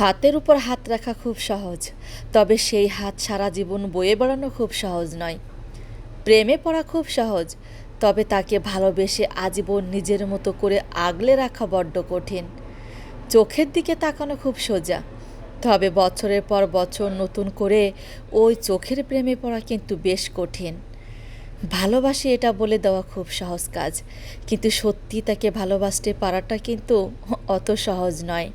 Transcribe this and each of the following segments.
হাতের উপর হাত রাখা খুব সহজ, তবে সেই হাত সারা জীবন বয়ে বেড়ানো খুব সহজ নয়। প্রেমে পড়া খুব সহজ, তবে তাকে ভালোবেসে আজীবন নিজের মতো করে আগলে রাখা বড্ড কঠিন। চোখের দিকে তাকানো খুব সোজা, তবে বছরের পর বছর নতুন করে ওই চোখের প্রেমে পড়া কিন্তু বেশ কঠিন। ভালোবাসি এটা বলে দেওয়া খুব সহজ কাজ, কিন্তু সত্যি তাকে ভালোবাসতে পারাটা কিন্তু অত সহজ নয়।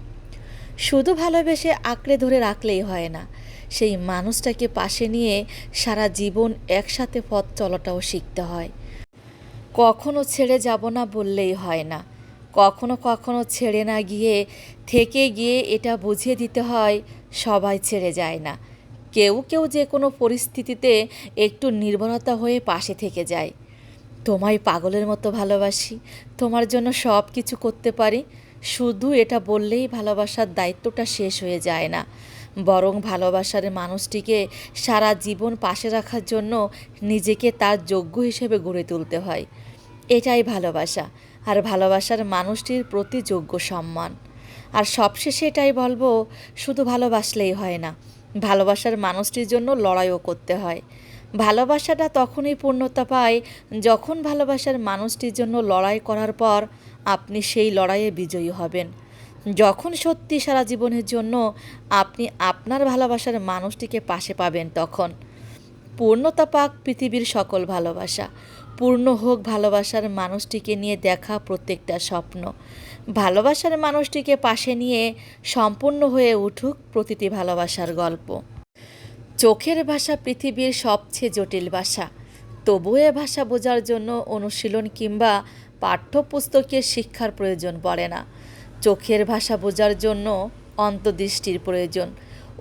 শুধু ভালোবেসে আঁকড়ে ধরে রাখলেই হয় না, সেই মানুষটাকে পাশে নিয়ে সারা জীবন একসাথে পথ চলাটাও শিখতে হয়। কখনো ছেড়ে যাব না বললেই হয় না, কখনো কখনো ছেড়ে না গিয়ে থেকে গিয়ে এটা বুঝিয়ে দিতে হয়, সবাই ছেড়ে যায় না। কেউ কেউ যে কোনো পরিস্থিতিতে একটু নির্ভরতা হয়ে পাশে থেকে যায়। তোমায় পাগলের মতো ভালোবাসি, তোমার জন্য সব কিছু করতে পারি শুধু এটা বললেই ভালোবাসার দায়িত্বটা শেষ হয়ে যায় না। বরং ভালোবাসার মানুষটিকে সারা জীবন পাশে রাখার জন্য নিজেকে তার যোগ্য হিসেবে গড়ে তুলতে হয়। এটাই ভালোবাসা। আর ভালোবাসার মানুষটির প্রতি যোগ্য সম্মান। আর সবশেষে এটাই বলব, শুধু ভালোবাসলেই হয় না, ভালোবাসার মানুষটির জন্য লড়াইও করতে হয়। ভালোবাসাটা তখনই পূর্ণতা পায় যখন ভালোবাসার মানুষটির জন্য লড়াই করার পর আপনি সেই লড়াইয়ে বিজয়ী হবেন। যখন সত্যি সারা জীবনের জন্য আপনি আপনার ভালোবাসার মানুষটিকে পাশে পাবেন তখন। পূর্ণতা পাক পৃথিবীর সকল ভালোবাসা, পূর্ণ হোক ভালোবাসার মানুষটিকে নিয়ে দেখা প্রত্যেকটা স্বপ্ন। ভালোবাসার মানুষটিকে পাশে নিয়ে সম্পূর্ণ হয়ে উঠুক প্রতিটি ভালোবাসার গল্প। চোখের ভাষা পৃথিবীর সবচেয়ে জটিল ভাষা। তবুও এ ভাষা বোঝার জন্য অনুশীলন কিংবা পাঠ্যপুস্তকের শিক্ষার প্রয়োজন পড়ে না। চোখের ভাষা বোঝার জন্য অন্তদৃষ্টির প্রয়োজন।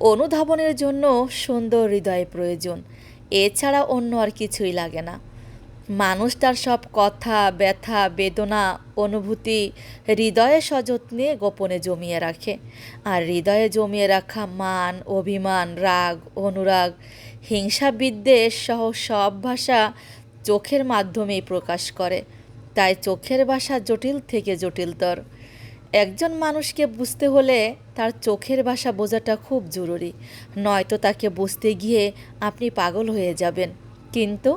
অনুধাবনের জন্য সুন্দর হৃদয় প্রয়োজন। এছাড়া অন্য আর কিছুই লাগে না। মানুষ তার সব কথা, ব্যথা, বেদনা, অনুভূতি হৃদয়ে সযত্নে গোপনে জমিয়ে রাখে। আর হৃদয়ে জমিয়ে রাখা মান, অভিমান, রাগ, অনুরাগ হিংসা বিদ্বেষ সহ সব ভাষা চোখের মাধ্যমেই প্রকাশ করে। তাই চোখের ভাষা জটিল থেকে জটিলতর। একজন মানুষকে বুঝতে হলে তার চোখের ভাষা বোঝাটা খুব জরুরি, নয়তো তাকে বুঝতে গিয়ে আপনি পাগল হয়ে যাবেন। কিন্তু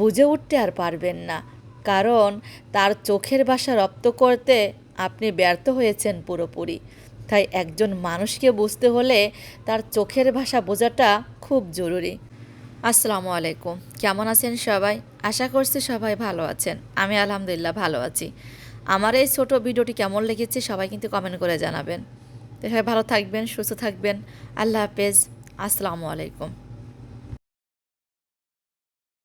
বুঝে উঠতে আর পারবেন না, কারণ তার চোখের ভাষা রপ্ত করতে আপনি ব্যর্থ হয়েছেন পুরোপুরি। তাই একজন মানুষকে বুঝতে হলে তার চোখের ভাষা বোঝাটা খুব জরুরি। আসসালামু আলাইকুম। কেমন আছেন সবাই? আশা করছি সবাই ভালো আছেন। আমি আলহামদুলিল্লাহ ভালো আছি। আমার এই ছোট ভিডিওটি কেমন লেগেছে সবাই কিন্তু কমেন্ট করে জানাবেন। তো সবাই ভালো থাকবেন, সুস্থ থাকবেন। আল্লাহ হাফেজ। আসসালামু আলাইকুম।